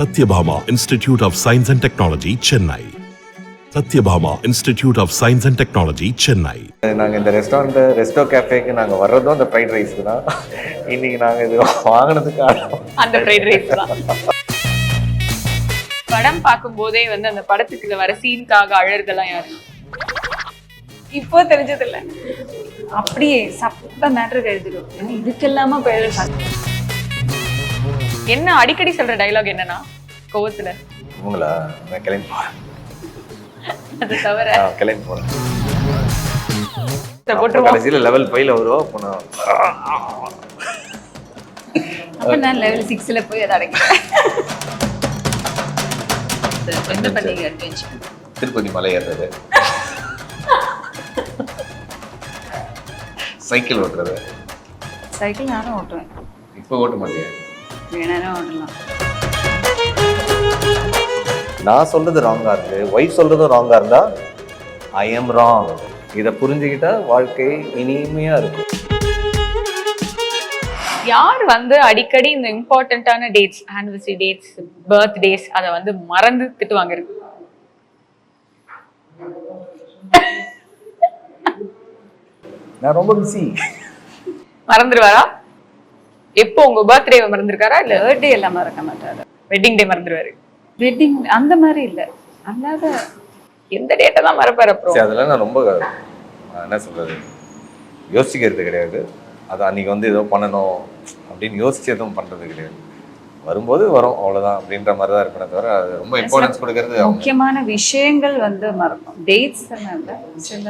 Sathyabama institute of science and technology Chennai Sathyabama institute of science and technology Chennai நாங்கள் இந்த restaurant resto கேஃபேக்கு நாங்கள் வர்றதும் அந்த fried rice தான் இன்னைக்கு நாங்கள் இது வாங்கினதுக்கு அந்த ஃப்ரைட் ரைஸ் தான் படம் பார்க்கும்போதே வந்து அந்த படத்துக்குள்ள வர சீனுக்காக அழறதெல்லாம் யாரு இப்போ தெரிஞ்சதில்லை அப்படியே சப்ப மேட்ருக்கு எழுதிடும் இதுக்கெல்லாமா போயிடுறேன் என்ன அடிக்கடி சொல்ற டயலாக் என்னன்னா கோவத்துல உங்களா நான் கிளம்பி போறேன் அது தவிர நான் கிளம்பி போறேன் கடைசியில் லெவல் ஃபைவ்ல வருவோம் அப்போ நான் அப்போ நான் லெவல் சிக்ஸில் போய் அதை அடைக்கிறேன் என்ன பண்ணீங்க அட்வென்ச்சர் திருப்பதி மலை ஏறுறது சைக்கிள் ஓட்டுறது சைக்கிள் நானும் ஓட்டுவேன் இப்போ ஓட்ட மாட்டேன் வேணாலும் நான் சொல்றது ராங்கா இருக்கு ஒய்ஃப் சொல்றதும் ராங்கா இருந்தா ஐ எம் ராங் இதை புரிஞ்சுக்கிட்டா வாழ்க்கை இனிமையா இருக்கும் யார் வந்து அடிக்கடி இந்த இம்பார்ட்டண்ட்டான dates anniversary dates birthdays அதை வந்து மறந்து திட்டுவாங்க இருக்கு நான் ரொம்ப பிஸி மறந்துடுவாரா எப்போ உங்க பர்த்டே மறந்துருக்காரா இல்ல பர்த்டே எல்லாம் மறக்க மாட்டாரு வெட்டிங் டே மறந்துருவாரு வெட்டிங் அந்த மாதிரி இல்ல அல்லாத எந்த டேட்டை தான் மறப்பாரு அப்புறம் அதெல்லாம் நான் ரொம்ப என்ன சொல்றது யோசிக்கிறது கிடையாது அது அன்னைக்கு வந்து ஏதோ பண்ணணும் அப்படின்னு யோசிச்சு எதுவும் பண்றது கிடையாது வரும்போது வரும் அவ்வளோதான் அப்படின்ற மாதிரி தான் இருக்கணும் தவிர அது ரொம்ப இம்பார்ட்டன்ஸ் கொடுக்கறது முக்கியமான விஷயங்கள் வந்து மறக்கும் டேட்ஸ் சில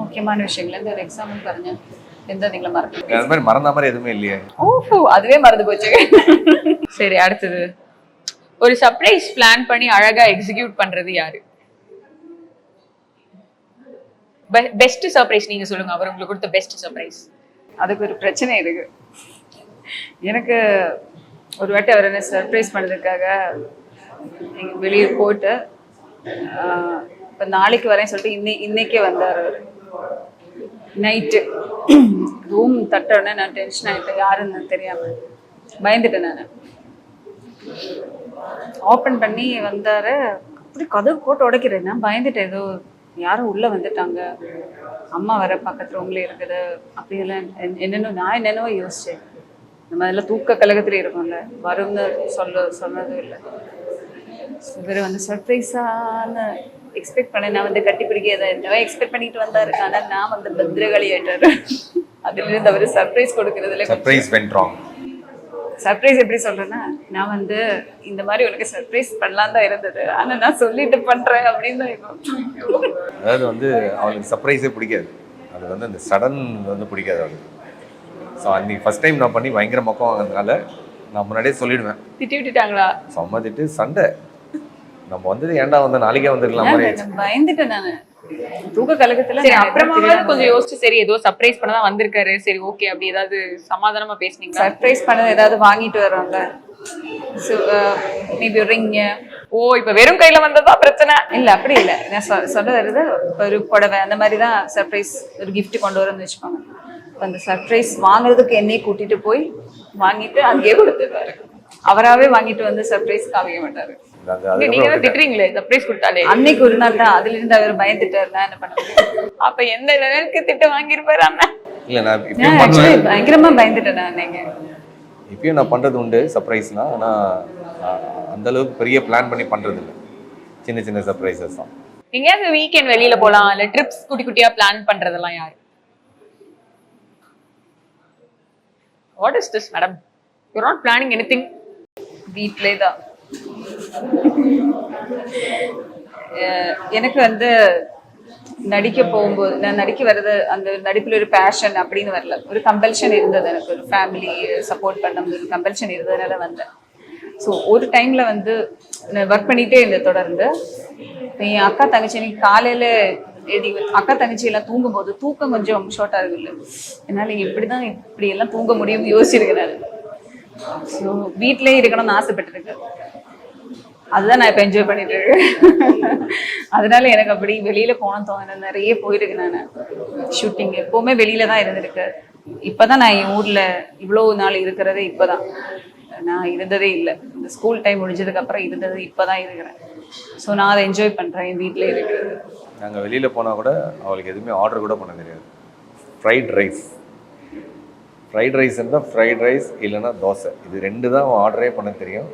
முக்கியமான விஷயங்கள் இந்த ஒரு எக்ஸாம்பிள் பாருங்க செஞ்சதுங்களா மறக்க அது மாதிரி மறந்த மாதிரி எதுவுமே இல்லையே ஓஹோ அதுவே மறந்து போச்சு சரி அடுத்தது ஒரு சர்ப்ரைஸ் பிளான் பண்ணி அழகா எக்ஸிக்யூட் பண்றது யாரு பெஸ்ட் சர்ப்ரைஸ் நீங்க சொல்லுங்க அவர் உங்களுக்கு கொடுத்த பெஸ்ட் சர்ப்ரைஸ் அதுக்கு ஒரு பிரச்சனை இருக்கு எனக்கு ஒரு வாட்டி அவர் என்ன சர்ப்ரைஸ் பண்ணதுக்காக எங்கள் வெளியே போட்டு இப்போ நாளைக்கு வரேன்னு சொல்லிட்டு இன்னை இன்னைக்கே வந்தார் அவர் நைட்டு ரூம் தட்ட உடனே நான் டென்ஷன் ஆகிட்டேன் யாருன்னு தெரியாமல் பயந்துட்டேன் நான் ஓப்பன் பண்ணி வந்தார அப்படி கதவு போட்டு உடைக்கிறேன் நான் பயந்துட்டேன் ஏதோ யாரும் உள்ளே வந்துட்டாங்க அம்மா வர பக்கத்து ரூம்ல இருக்குது அப்படியெல்லாம் என்னென்னோ நான் என்னென்னவோ யோசிச்சேன் நம்ம அதில் தூக்க கழகத்தில் இருக்கோம்ல வரும்னு சொல்ல சொன்னதும் இல்லை இவர் வந்து சர்ப்ரைஸான எக்ஸ்பெக்ட் பண்ண நான் வந்து கட்டிப்பிடிக்கிறதா இருந்தவன் எக்ஸ்பெக்ட் பண்ணிட்டு வந்தாரு ஆனா நான் வந்து பத்ரகாளி ஆயிட்டாரு அதுலேருந்து அவர் சர்ப்ரைஸ் கொடுக்கறதுல சர்ப்ரைஸ் வென்ட்ராங் சர்ப்ரைஸ் எப்படி சொல்கிறேன்னா நான் வந்து இந்த மாதிரி உனக்கு சர்ப்ரைஸ் பண்ணலாம் தான் இருந்தது ஆனால் நான் சொல்லிட்டு பண்ணுறேன் அப்படின்னு தான் அதாவது வந்து அவளுக்கு சர்ப்ரைஸே பிடிக்காது அது வந்து அந்த சடன் வந்து பிடிக்காது அவளுக்கு ஸோ அன்னைக்கு ஃபஸ்ட் டைம் நான் பண்ணி பயங்கர மொக்கம் வாங்கினதுனால நான் முன்னாடியே சொல்லிடுவேன் திட்டி விட்டுட்டாங்களா சம்மதிட்டு சண்டை நம்ம வந்தது ஏன்டா வந்து நாளைக்கே வந்துடலாம் மாதிரி பயந்துட்டேன் நான் தூக்க கலகத்துல சரி அப்புறமாவது கொஞ்சம் யோசிச்சு சரி ஏதோ சர்ப்ரைஸ் பண்ண தான் வந்திருக்காரு சரி ஓகே அப்படி ஏதாவது சமாதானமா பேசுனீங்க சர்ப்ரைஸ் பண்ணது ஏதாவது வாங்கிட்டு வரோம்ல uh, ஓ இப்ப வெறும் கையில வந்ததா பிரச்சனை இல்ல அப்படி இல்ல சொல்ல வருது ஒரு புடவை அந்த மாதிரி தான் சர்ப்ரைஸ் ஒரு கிஃப்ட் கொண்டு வரும்னு வச்சுக்கோங்க அந்த சர்ப்ரைஸ் வாங்குறதுக்கு என்னையே கூட்டிட்டு போய் வாங்கிட்டு அங்கேயே கொடுத்துருவாரு அவராவே வாங்கிட்டு வந்து சர்ப்ரைஸ் காமிக்க மாட்டாரு கொடுத்துருக்காங்க நீங்க திட்டுறீங்களே சர்ப்ரைஸ் அன்னைக்கு ஒரு நாள் தான் அதுல இருந்து அவர் பயந்துட்டாரு என்ன பண்ண அப்ப எந்த லெவலுக்கு திட்டம் வாங்கியிருப்பாரு அண்ணா இல்ல நான் இப்பயும் பயங்கரமா பயந்துட்டேன் இப்பயும் நான் பண்றது உண்டு சர்ப்ரைஸ்லாம் ஆனா அந்த அளவுக்கு பெரிய பிளான் பண்ணி பண்றது இல்ல சின்ன சின்ன சர்ப்ரைசஸ் தான் எங்கேயாவது வீக்கெண்ட் வெளியில போலாம் இல்ல ட்ரிப்ஸ் குட்டி குட்டியா பிளான் பண்றதெல்லாம் யாரு what is this madam you not planning anything வீட்லேயே தான் எனக்கு வந்து நடிக்க போகும்போது நான் நடிக்க வர்றது அந்த நடிப்பில் ஒரு பேஷன் அப்படின்னு வரல ஒரு கம்பல்ஷன் இருந்தது எனக்கு ஒரு ஃபேமிலி சப்போர்ட் பண்ண ஒரு கம்பல்ஷன் இருந்ததுனால வந்தேன் ஸோ ஒரு டைமில் வந்து நான் ஒர்க் பண்ணிகிட்டே இருந்தேன் தொடர்ந்து என் அக்கா தங்கச்சி நீங்கள் காலையில் எழுதி அக்கா தங்கச்சியெல்லாம் தூங்கும்போது தூக்கம் கொஞ்சம் ஷார்ட்டாக இருக்குல்ல என்னால் இப்படி தான் இப்படியெல்லாம் தூங்க முடியும்னு யோசிச்சிருக்கிறாரு ஸோ வீட்டிலே இருக்கணும்னு ஆசைப்பட்டிருக்கு அதுதான் நான் இப்போ என்ஜாய் பண்ணிட்டு இருக்கேன் அதனால எனக்கு அப்படி வெளியில போன தோணுது நிறைய போயிருக்கு நான் ஷூட்டிங் எப்பவுமே வெளியில தான் இருந்திருக்கு இப்போதான் நான் என் ஊர்ல இவ்வளோ நாள் இருக்கிறதே இப்போதான் நான் இருந்ததே இல்லை இந்த ஸ்கூல் டைம் முடிஞ்சதுக்கு அப்புறம் இருந்தது இப்போதான் இருக்கிறேன் ஸோ நான் அதை என்ஜாய் பண்றேன் என் வீட்டிலே இருக்கிறது நாங்கள் வெளியில் போனால் கூட அவளுக்கு எதுவுமே ஆர்டர் கூட பண்ண தெரியாது ஃப்ரைட் ரைஸ் ஃப்ரைட் ரைஸ் இருந்தால் ஃப்ரைட் ரைஸ் இல்லைன்னா தோசை இது ரெண்டு தான் ஆர்டரே பண்ண தெரியும்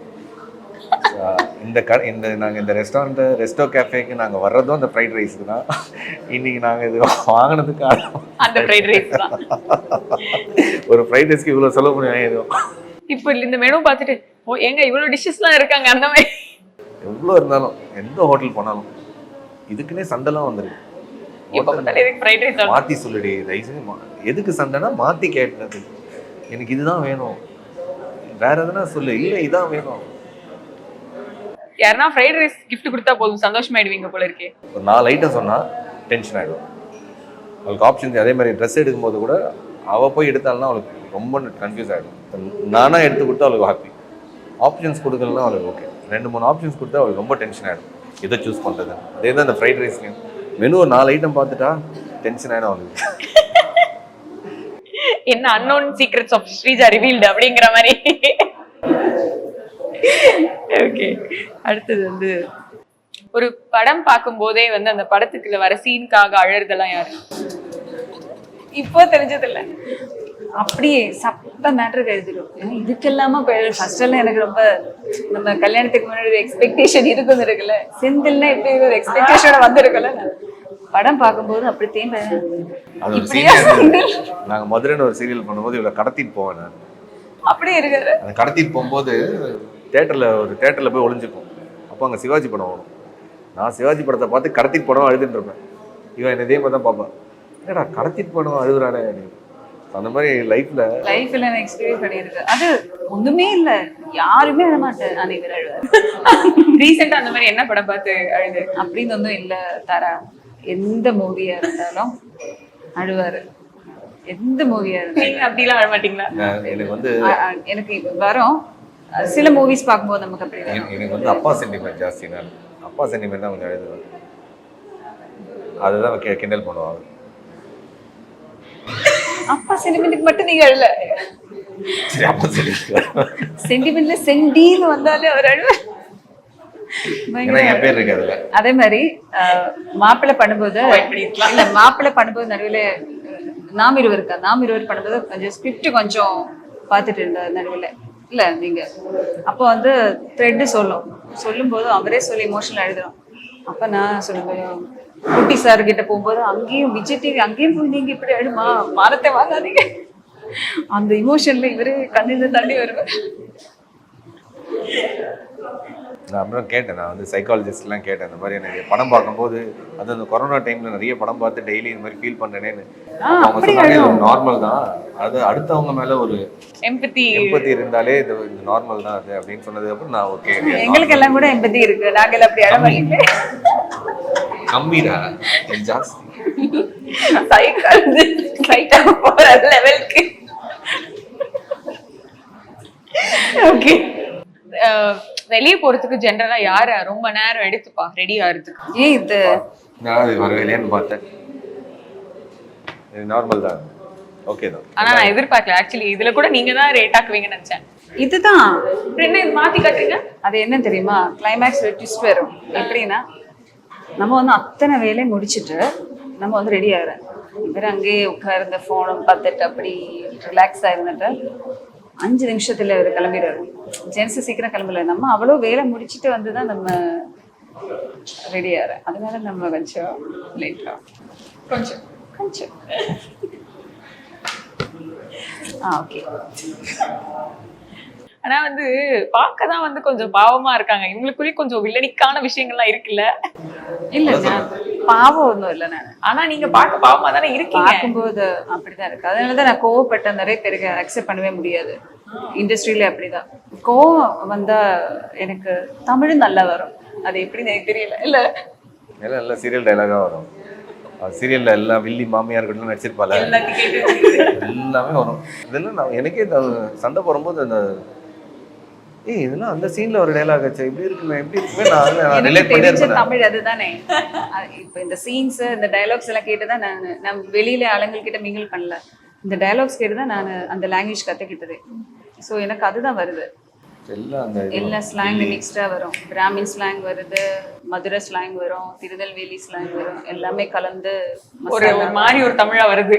இந்த க இந்த நாங்கள் இந்த ரெஸ்டாரண்ட்டு ரெஸ்டோ கேஃபேக்கு நாங்கள் வர்றதும் அந்த ஃப்ரைட் ரைஸ் தான் இன்னைக்கு நாங்கள் இது வாங்கினதுக்காக அந்த ஃப்ரைட் ரைஸ் ஒரு ஃப்ரைட் ரைஸ்க்கு இவ்வளோ செலவு பண்ணி எதுவும் இப்போ இந்த மெனு பார்த்துட்டு ஓ ஏங்க இவ்வளோ டிஷ்ஷஸ்லாம் இருக்காங்க அந்த மாதிரி எவ்வளோ இருந்தாலும் எந்த ஹோட்டல் போனாலும் இதுக்குன்னே சண்டைலாம் வந்துருக்கு மாற்றி சொல்லுடி ரைஸ் எதுக்கு சண்டைனா மாற்றி கேட்டது எனக்கு இதுதான் வேணும் வேற எதுனா சொல்லு இல்லை இதான் வேணும் யாருன்னா ஃப்ரைட் ரைஸ் கிஃப்ட் கொடுத்தா போதும் ஆயிடுவீங்க போல இருக்கு ஒரு நாலு ஐட்டம் சொன்னால் டென்ஷன் ஆகிடும் அவளுக்கு ஆப்ஷன்ஸ் அதே மாதிரி ட்ரெஸ் எடுக்கும்போது கூட அவள் போய் எடுத்தாலும் அவளுக்கு ரொம்ப கன்ஃபியூஸ் ஆகிடும் நானாக எடுத்து கொடுத்தா அவளுக்கு ஹாப்பி ஆப்ஷன்ஸ் கொடுக்கலாம் அவளுக்கு ஓகே ரெண்டு மூணு ஆப்ஷன்ஸ் கொடுத்தா அவளுக்கு ரொம்ப டென்ஷன் ஆகிடும் எதை சூஸ் பண்ணுறது அதே தான் இந்த ஃப்ரைட் ரைஸ்லையும் மெனு ஒரு நாலு ஐட்டம் பார்த்துட்டா டென்ஷன் ஆகிடும் அவளுக்கு என்ன unknown secrets of Sreeja revealed அப்படிங்கிற மாதிரி ஓகே அடுத்தது வந்து ஒரு படம் பார்க்கும் போதே வந்து அந்த படத்துக்குள்ள வர சீனுக்காக அழறதெல்லாம் யாரு இப்போ தெரிஞ்சதில்ல அப்படியே சப்ப மேட்ரு எழுதிடும் இதுக்கெல்லாம ஃபர்ஸ்ட் எல்லாம் எனக்கு ரொம்ப நம்ம கல்யாணத்துக்கு முன்னாடி ஒரு எக்ஸ்பெக்டேஷன் இருக்குன்னு இருக்குல்ல செந்தில்னா இப்படி ஒரு எக்ஸ்பெக்டேஷனோட வந்திருக்குல்ல படம் பார்க்கும்போது அப்படி தேம்ப அது நாங்கள் மதுரைன்னு ஒரு சீரியல் பண்ணும்போது இவ்வளோ கடத்திட்டு போவேன் நான் அப்படியே இருக்காரு கடத்திட்டு போகும்போது தேட்டரில் ஒரு தேட்டரில் போய் ஒளிஞ்சிருக்கும் அப்போ அங்கே சிவாஜி படம் வரும் நான் சிவாஜி படத்தை பார்த்து கடத்திட்டு படம் அழுதுன்னு இருப்பேன் இவன் என்ன இதே மாதிரி தான் பார்ப்பேன் ஏடா கடத்திட்டு படம் அழுகுறானே அந்த மாதிரி லைஃப்ல லைஃப்ல நான் எக்ஸ்பீரியன்ஸ் பண்ணியிருக்கேன் அது ஒண்ணுமே இல்ல யாருமே அழ மாட்டேன் அனைவரும் அழுவாரு ரீசெண்டா அந்த மாதிரி என்ன படம் பார்த்து அழுது அப்படின்னு ஒன்றும் இல்ல தரா எந்த மூவியா இருந்தாலும் அழுவாரு எந்த மூவியா இருந்தாலும் அப்படிலாம் அழ மாட்டீங்களா எனக்கு வந்து எனக்கு வரும் சில மூவிஸ் பார்க்கும்போது நமக்கு அப்படி எனக்கு வந்து அப்பா சென்டிமெண்ட் ஜாஸ்தினால அப்பா சென்டிமெண்ட் தான் கொஞ்சம் எழுதுவேன் அதுதான் கே கிண்டல் பண்ணுவாங்க அப்பா சென்டிமெண்ட்டுக்கு மட்டும் நீங்க அழல சரி அப்பா சென்டிமெண்ட் சென்டிமெண்ட்ல செண்டின்னு வந்தாலே அவர் அழுவ அதே மாதிரி அஹ், மாப்பிள்ளை பண்ணும்போது இல்ல மாப்பிள்ளை பண்ணும்போது நடுவில் நாம் இருவர் இருக்கா நாம் இருவர் பண்ணும்போது கொஞ்சம் ஸ்கிரிப்ட் கொஞ்சம் பார்த்துட்டு இருந்தார் நடுவில் இல்லை நீங்கள் அப்போ வந்து த்ரெட்டு சொல்லும் சொல்லும்போது அவரே சொல்லி இமோஷனல் எழுதுறோம் அப்போ நான் சொல்லுவேன் குட்டி சார் கிட்ட போகும்போது அங்கேயும் விஜய் டிவி அங்கேயும் போய் நீங்கள் இப்படி ஆயிடுமா மரத்தை வாங்காதீங்க அந்த இமோஷன்ல இவரு கண்ணில் தள்ளி வருவேன் நான் அப்புறம் கேட்டேன் நான் வந்து சைக்காலஜிஸ்ட்லாம் கேட்டேன் இந்த மாதிரி எனக்கு படம் பார்க்கும்போது அது அந்த கொரோனா டைமில் நிறைய படம் பார்த்து டெய்லி இந்த மாதிரி ஃபீல் பண்ணனேன்னு நார்மல் தான் அது அடுத்தவங்க மேல ஒரு எம்பத்தி எம்பத்தி இருந்தாலே இது நார்மல் தான் அது அப்படின்னு சொன்னது அப்புறம் நான் ஓகே எங்களுக்கு எல்லாம் கூட எம்பத்தி இருக்கு நாங்க அப்படி அடமாடிட்டு கம்மிடா ஜாஸ்தி சைக்கிள் போறதுக்கு ஜென்ரலா யாரு ரொம்ப நேரம் எடுத்துப்பா ரெடி ஆறதுக்கு ஏன் இது நான் வரவே இல்லையான்னு பார்த்தேன் நார்மல் தான் ஓகே தான் ஆனா நான் எதிர்பார்க்கல ஆக்சுவலி இதுல கூட நீங்க தான் ரேட் ஆக்குவீங்கன்னு நினைச்சேன் இதுதான் என்ன இது மாத்தி காட்டுறீங்க அது என்னன்னு தெரியுமா கிளைமேக்ஸ் ட்விஸ்ட் வரும் எப்படின்னா நம்ம வந்து அத்தனை வேலையை முடிச்சுட்டு நம்ம வந்து ரெடி ஆகிறோம் இவர் அங்கேயே உட்கார்ந்த ஃபோனும் பார்த்துட்டு அப்படி ரிலாக்ஸ் ஆயிருந்துட்டு அஞ்சு நிமிஷத்துல இவர் கிளம்பிடுவார் ஜென்ஸ் சீக்கிரம் கிளம்பல நம்ம அவ்வளோ வேலை முடிச்சுட்டு வந்து தான் நம்ம ரெடி ஆகிறோம் அதனால நம்ம கொஞ்சம் லேட்டாக கொஞ்சம் ஓகே ah, ஆனா வந்து பார்க்க தான் வந்து கொஞ்சம் பாவமா இருக்காங்க இவங்களுக்குள்ளே கொஞ்சம் வில்லனிக்கான விஷயங்கள்லாம் இருக்குல்ல இல்ல பாவம் ஒன்றும் இல்லை நான் ஆனா நீங்க பார்க்க பாவமா தானே இருக்கீங்க பார்க்கும்போது அப்படிதான் இருக்கு அதனால தான் நான் கோவப்பட்ட நிறைய பேருக்கு அக்செப்ட் பண்ணவே முடியாது இண்டஸ்ட்ரியில அப்படிதான் கோவம் வந்தா எனக்கு தமிழ் நல்லா வரும் அது எப்படின்னு எனக்கு தெரியல இல்ல இல்ல இல்ல சீரியல் டைலாகா வரும் சீரியல்ல எல்லா வில்லி மாமியார் மாமியார்கள்லாம் நடிச்சிருப்பாள் எல்லாமே வரும் இதெல்லாம் நான் எனக்கே சண்டை போடும்போது அந்த ஏய் இதெல்லாம் அந்த சீன்ல ஒரு டைலாக் ஆச்சு இப்படி இருக்குமே எப்படி இருக்குமே நான் நான் ரிலேட் பண்ணி தமிழ் அதுதானே இப்போ இந்த சீன்ஸ் இந்த டயலாக்ஸ் எல்லாம் கேட்டு தான் நான் நான் வெளியில ஆளுங்கள் கிட்ட மிங்கிள் பண்ணல இந்த டயலாக்ஸ் கேட்டு தான் நான் அந்த லாங்குவேஜ் கத்துக்கிட்டது ஸோ எனக்கு அதுதான் வருது எல்லாம் எல்லா ஸ்லாங் மிக்ஸ்டா வரும் பிராமின் ஸ்லாங் வருது மதுரை ஸ்லாங் வரும் திருநெல்வேலி ஸ்லாங் வரும் எல்லாமே கலந்து ஒரு மாதிரி ஒரு தமிழா வருது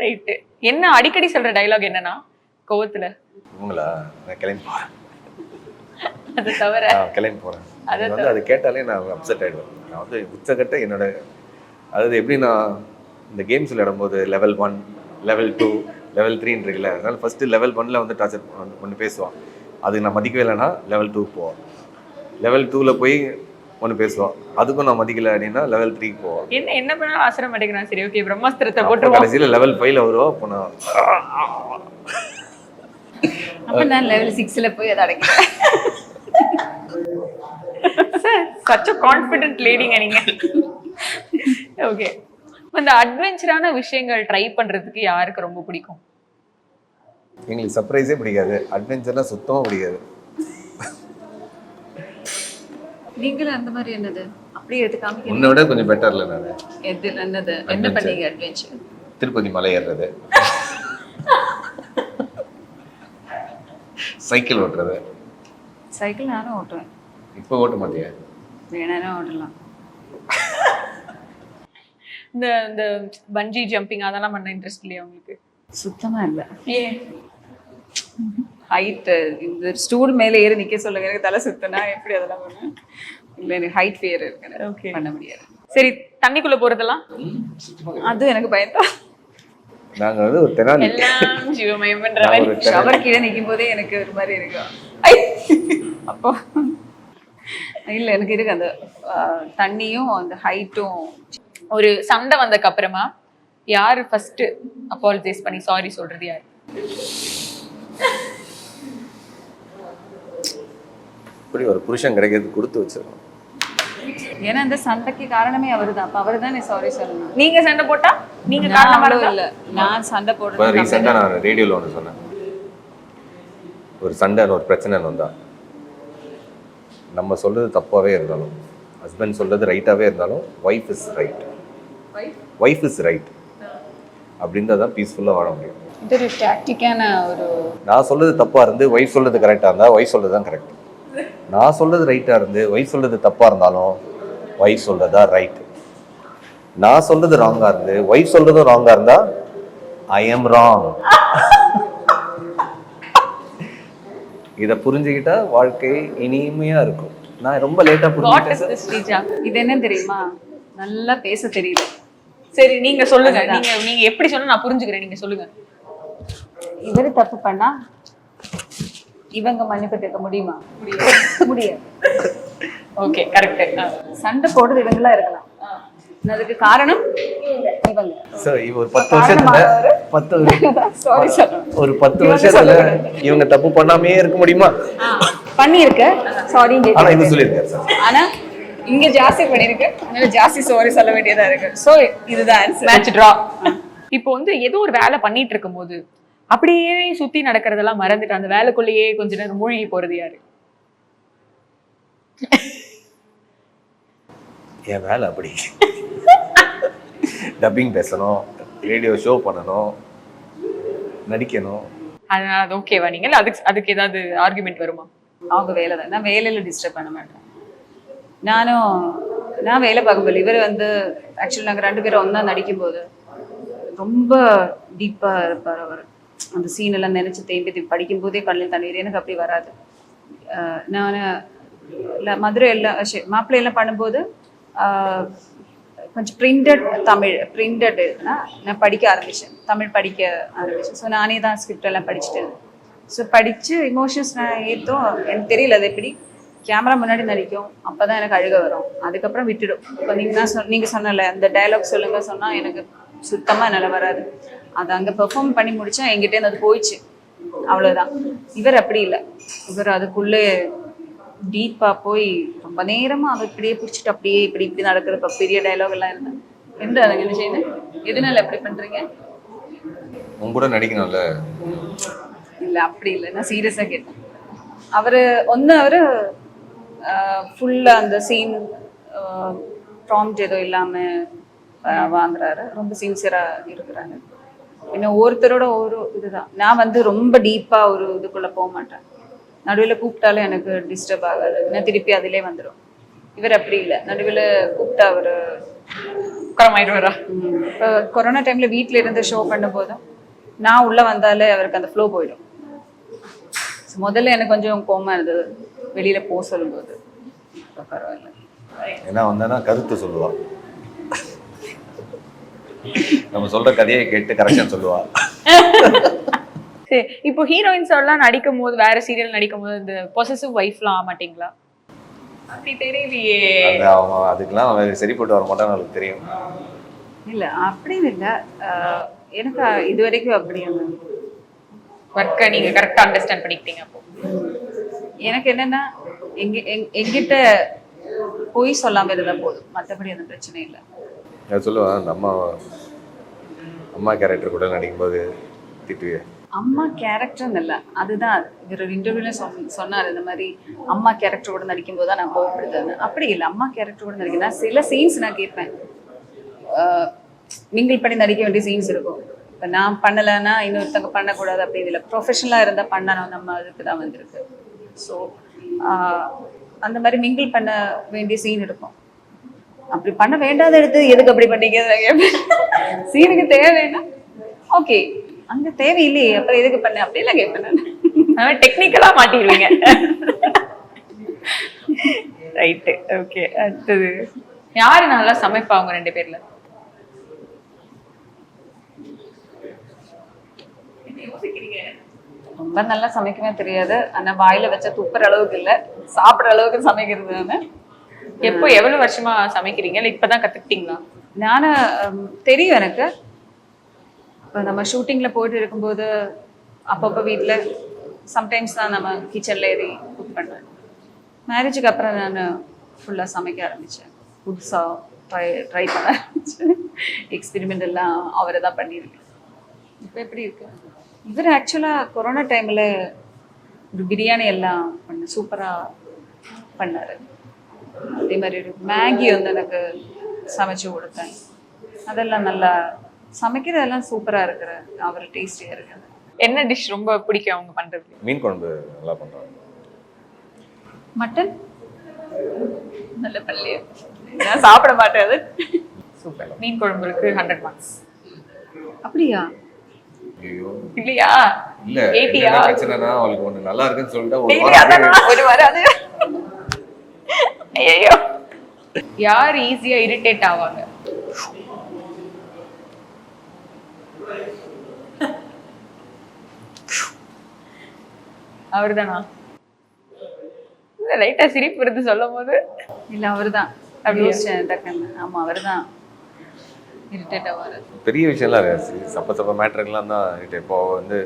ரைட்டு என்ன அடிக்கடி சொல்ற டைலாக் என்னன்னா கோவத்துல உங்களா நான் கிளம்பி போறேன் அது தவிர கிளம்பி போறேன் அது வந்து அது கேட்டாலே நான் அப்செட் ஆயிடுவேன் நான் வந்து உச்சக்கட்ட என்னோட அதாவது எப்படி நான் இந்த கேம்ஸ் விளையாடும் போது level one level two level த்ரீன்னு இருக்குல்ல அதனால் ஃபஸ்ட்டு லெவல் ஒனில் வந்து டார்ச்சர் ஒன்று பேசுவான் அது நான் மதிக்கவே இல்லைன்னா லெவல் டூ போவோம் லெவல் டூவில் போய் ஒன்று பேசுவோம் அதுக்கும் நான் மதிக்கல அப்படின்னா லெவல் த்ரீக்கு போவோம் என்ன என்ன பண்ணாலும் ஆசிரம் மாட்டேங்கிறான் சரி ஓகே பிரம்மாஸ்திரத்தை போட்டு கடைசியில் லெவல் ஃபைவ்ல வருவோம் அப்போ நான் நான் லெவல் சிக்ஸில் போய் அதை அடைக்கிறேன் சச் அ கான்ஃபிடென்ட் லேடிங்க நீங்கள் ஓகே அந்த அட்வென்ச்சரான விஷயங்கள் ட்ரை பண்றதுக்கு யாருக்கு ரொம்ப பிடிக்கும் எங்களுக்கு சர்ப்ரைஸே பிடிக்காது அட்வென்ச்சர்லாம் சுத்தமாக பிடிக்காது நீங்களும் அந்த மாதிரி என்னது அப்படி எடுத்து காமிக்க உன்னை விட கொஞ்சம் பெட்டர்ல நான் எது என்னது என்ன பண்ணீங்க அட்வென்ச்சர் திருப்பதி மலை ஏறுறது சைக்கிள் ஓட்டுறது சைக்கிள் நானும் ஓட்டுவேன் இப்போ ஓட்ட மாட்டியா வேணாலும் ஓட்டலாம் இந்த இந்த பஞ்சி ஜம்பிங் அதெல்லாம் பண்ண இன்ட்ரெஸ்ட் இல்லையா உங்களுக்கு சுத்தமா இல்ல ஏ ஹைட்டு இந்த ஸ்டூல் மேல ஏறி நிக்க சொல்லுங்க எனக்கு தலை சுத்தினா எப்படி அதெல்லாம் பண்ண இல்லை எனக்கு ஹைட் ஃபியர் இருக்கு பண்ண முடியாது சரி தண்ணிக்குள்ளே போகிறதெல்லாம் அது எனக்கு பயந்தான் நாங்க வந்து ஒரு தெனாலி ஷவர் கீழே நிக்கும் போதே எனக்கு ஒரு மாதிரி இருக்கு அப்போ இல்லை எனக்கு இருக்கு அந்த தண்ணியும் அந்த ஹைட்டும் ஒரு சண்டை வந்ததுக்கு அப்புறமா யார் ஃபர்ஸ்ட் அப்பாலஜைஸ் பண்ணி சாரி சொல்றது யார் இப்படி ஒரு புருஷன் கிடைக்கிறது கொடுத்து வச்சிருக்கோம் ஏன்னா இந்த சண்டைக்கு காரணமே அவர் தான் அப்ப அவர் தான் சாரி சொல்லணும் நீங்க சண்டை போட்டா நீங்க காரணமா இல்ல நான் சண்டை போடுறேன் ரீசெண்டா நான் ரேடியோல ஒன்று சொன்னேன் ஒரு சண்டை ஒரு பிரச்சனை வந்தா நம்ம சொல்றது தப்பாவே இருந்தாலும் ஹஸ்பண்ட் சொல்றது ரைட்டாவே இருந்தாலும் wife is right wife is right அப்படின்னு தான் பீஸ்ஃபுல்லாக வாழ முடியும் இது ஒரு டாக்டிக்கான ஒரு நான் சொல்றது தப்பா இருந்து வைஃப் சொல்றது கரெக்டாக இருந்தால் வைஃப் சொல்றது தான் கரெக்ட் நான் சொல்றது ரைட்டாக இருந்து வைஃப் சொல்றது தப்பாக இருந்தாலும் ஒய்ஃப் சொல்றதா ரைட் நான் சொல்றது ராங்கா இருந்து வைஃப் சொல்றதும் ராங்கா இருந்தா ஐ எம் ராங் இதை புரிஞ்சுக்கிட்டா வாழ்க்கை இனிமையா இருக்கும் நான் ரொம்ப லேட்டா புரிஞ்சு இது என்ன தெரியுமா நல்லா பேச தெரியுது சரி நீங்க சொல்லுங்க நீங்க நீங்க எப்படி சொன்னா நான் புரிஞ்சுக்கிறேன் நீங்க சொல்லுங்க இவரு தப்பு பண்ணா இவங்க மன்னிப்பு கேட்க முடியுமா முடியாது ஓகே கரெக்ட் சண்டை போடுறது இவங்களா இருக்கலாம் அதுக்கு காரணம் இவங்க ஒரு பத்து வருஷத்துல பத்து ஒரு பத்து வருஷத்துல இவங்க தப்பு பண்ணாமே இருக்க முடியுமா பண்ணிருக்க சாரி ஆனா இவங்க ஆனா இங்க ஜாஸ்தி பண்ணிருக்கு அதனால ஜாஸ்தி சாரி சொல்ல வேண்டியதா இருக்கு சோ இதுதான் இப்போ வந்து ஏதோ ஒரு வேலை பண்ணிட்டு இருக்கும்போது அப்படியே சுத்தி நடக்கிறதெல்லாம் மறந்துட்டு அந்த வேலைக்குள்ளேயே கொஞ்ச நேரம் மூழ்கி போறது யாரு என் வேலை அப்படி டப்பிங் பேசணும் ரேடியோ ஷோ பண்ணணும் நடிக்கணும் அதனால அது ஓகேவா நீங்கள் அதுக்கு அதுக்கு ஏதாவது ஆர்குமெண்ட் வருமா அவங்க வேலை தான் நான் வேலையில டிஸ்டர்ப் பண்ண மாட்டேன் நானும் நான் வேலை பார்க்கும்போது இவர் வந்து ஆக்சுவலி நாங்கள் ரெண்டு பேரும் ஒன்றா நடிக்கும்போது ரொம்ப டீப்பாக இருப்பார் அவர் அந்த சீன் எல்லாம் நினச்சி தேம்பி தேம்பி படிக்கும்போதே கண்ணில் தண்ணீர் எனக்கு அப்படி வராது நான் இல்லை மதுரை எல்லாம் மாப்பிள்ளை எல்லாம் பண்ணும்போது கொஞ்சம் பிரிண்டட் தமிழ் பிரிண்டட் இருக்குன்னா நான் படிக்க ஆரம்பித்தேன் தமிழ் படிக்க ஆரம்பித்தேன் ஸோ நானே தான் ஸ்கிரிப்ட் எல்லாம் படிச்சுட்டேன் ஸோ படித்து இமோஷன்ஸ் நான் ஏற்றோம் எனக்கு தெரியல அது எப்படி கேமரா முன்னாடி நடிக்கும் அப்போ தான் எனக்கு அழுக வரும் அதுக்கப்புறம் விட்டுடும் இப்போ நீங்கள் தான் சொ நீங்கள் சொன்னல அந்த டைலாக் சொல்லுங்க சொன்னால் எனக்கு சுத்தமாக நில வராது அதை அங்கே பெர்ஃபார்ம் பண்ணி முடிச்சா எங்கிட்டேருந்து அது போயிடுச்சு அவ்வளோதான் இவர் அப்படி இல்லை இவர் அதுக்குள்ளே டீப்பாக போய் ரொம்ப நேரமாக அவர் இப்படியே பிடிச்சிட்டு அப்படியே இப்படி இப்படி நடக்கிறப்ப பெரிய டைலாக் எல்லாம் இருந்தேன் எந்த அதை என்ன செய்யுது எதனால எப்படி பண்ணுறீங்க உங்க கூட நடிக்கணும்ல இல்லை அப்படி இல்லை நான் சீரியஸாக கேட்டேன் அவர் ஒன்று அவரு ஃபுல்லாக அந்த சீன் ப்ராம்ட் எதுவும் இல்லாமல் வாங்குறாரு ரொம்ப சின்சியராக இருக்கிறாங்க இன்னும் ஒருத்தரோட ஒரு இதுதான் நான் வந்து ரொம்ப டீப்பாக ஒரு இதுக்குள்ளே போக மாட்டேன் நடுவில் கூப்பிட்டாலும் எனக்கு டிஸ்டர்ப் ஆகாது நான் திருப்பி அதிலே வந்துடும் இவர் அப்படி இல்லை நடுவில் கூப்பிட்டா அவர் உட்காரமாயிடுவாரா இப்போ கொரோனா டைமில் வீட்டில் இருந்து ஷோ போதும் நான் உள்ளே வந்தாலே அவருக்கு அந்த ஃப்ளோ போயிடும் முதல்ல எனக்கு கொஞ்சம் கோமா இருந்தது வெளியில் போக சொல்லும்போது பரவாயில்ல ஏன்னா வந்தேன்னா கருத்து சொல்லுவாள் நம்ம சொல்ற கதையை கேட்டு கரெக்ஷன் சொல்லுவா சரி இப்போ ஹீரோயின்ஸோடலாம் நடிக்கும் போது வேற சீரியல் நடிக்கும் போது இந்த பொசசிவ் ஒய்ஃப்லாம் ஆக மாட்டீங்களா அப்படி அதுக்கெல்லாம் சரிப்பட்டு வர மாட்டான்னு நமக்கு தெரியும் இல்லை அப்படின்னு இல்லை எனக்கு இது வரைக்கும் அப்படி ஒர்க்கை நீங்கள் கரெக்டாக அண்டர்ஸ்டாண்ட் பண்ணிக்கிட்டீங்க அப்போ எனக்கு என்னென்னா எங்க எங் எங்கிட்ட போய் சொல்லாமல் இருந்தால் போதும் மற்றபடி எதுவும் பிரச்சனை இல்லை நான் சொல்லுவேன் நம்ம அம்மா கேரக்டர் கூட நடிக்கும்போது திட்டுவே அம்மா கேரக்டர்னு இல்லை அதுதான் இவர் சொ சொன்னார் இந்த மாதிரி அம்மா கேரக்டர் கூட நடிக்கும் போது தான் நான் கோவப்படுதுன்னு அப்படி இல்லை அம்மா கேரக்டர் கூட நடிக்கிறேன் சில சீன்ஸ் நான் கேட்பேன் மிங்கிள் பண்ணி நடிக்க வேண்டிய சீன்ஸ் இருக்கும் இப்போ நான் பண்ணலைன்னா இன்னொருத்தங்க பண்ணக்கூடாது அப்படி இல்லை ப்ரொஃபஷனலாக இருந்தால் பண்ணணும் நம்ம அதுக்கு தான் வந்திருக்கு ஸோ அந்த மாதிரி மிங்கிள் பண்ண வேண்டிய சீன் இருக்கும் அப்படி பண்ண வேண்டாத எடுத்து எதுக்கு அப்படி பண்ணீங்க சீனுக்கு தேவைன்னா ஓகே அங்க இல்லையே அப்புறம் எதுக்கு பண்ண அப்படிலாம் கேட்பேன் டெக்னிக்கலா மாட்டிடுவீங்க ரைட்டு ஓகே அடுத்தது யாரு நல்லா சமைப்பா அவங்க ரெண்டு பேர்ல ரொம்ப நல்லா சமைக்கவே தெரியாது ஆனா வாயில வச்ச துப்புற அளவுக்கு இல்ல சாப்பிடற அளவுக்கு சமைக்கிறது எப்போ எவ்வளவு வருஷமா சமைக்கிறீங்க இல்ல இப்பதான் கத்துக்கிட்டீங்களா நான் தெரியும் எனக்கு இப்போ நம்ம ஷூட்டிங்கில் போயிட்டு இருக்கும்போது அப்பப்போ வீட்டில் சம்டைம்ஸ் தான் நம்ம கிச்சனில் ஏறி குக் பண்ணுவேன் மேரேஜுக்கு அப்புறம் நான் ஃபுல்லாக சமைக்க ஆரம்பித்தேன் புதுசாக ட்ரை ட்ரை பண்ண ஆரம்பிச்சேன் எக்ஸ்பிரிமெண்ட் எல்லாம் அவரை தான் பண்ணியிருக்கேன் இப்போ எப்படி இருக்கு இவர் ஆக்சுவலாக கொரோனா டைமில் ஒரு பிரியாணி எல்லாம் பண்ண சூப்பராக பண்ணார் அதே மாதிரி ஒரு மேகி வந்து எனக்கு சமைச்சு கொடுத்தேன் அதெல்லாம் நல்லா சமைக்கிறதெல்லாம் சூப்பராக இருக்கிற அவர் டேஸ்டியாக இருக்குது என்ன டிஷ் ரொம்ப பிடிக்கும் அவங்க பண்ணுறது மீன் குழம்பு நல்லா பண்ணுறாங்க மட்டன் நல்ல பள்ளியா நான் சாப்பிட மாட்டேன் சூப்பர் மீன் குழம்பு இருக்கு ஹண்ட்ரட் மார்க்ஸ் அப்படியா ஐயோ இல்லையா ஈஸியா லைட்டா சிரிப்பு இருந்து சொல்லும் போது இல்ல அவர்தான் ஆமா அவர்தான் பெரிய விஷயம்லாம் சப்ப சப்ப மேட்ருக்கெல்லாம் தான் இப்போ வந்து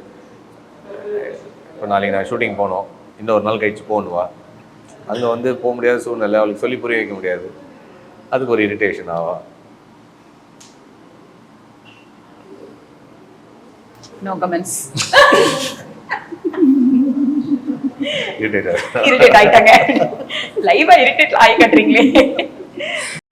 இப்போ நாளைக்கு நான் ஷூட்டிங் போனோம் இன்னொரு ஒரு நாள் கழிச்சு போகணுவா அங்கே வந்து போக முடியாத சூழ்நிலை அவளுக்கு சொல்லி புரிய வைக்க முடியாது அதுக்கு ஒரு இரிட்டேஷன் ஆவா நோ கமெண்ட்ஸ் இரிட்டேட் ஆயிட்டாங்க லைவா இரிட்டேட் ஆகி கட்டுறீங்களே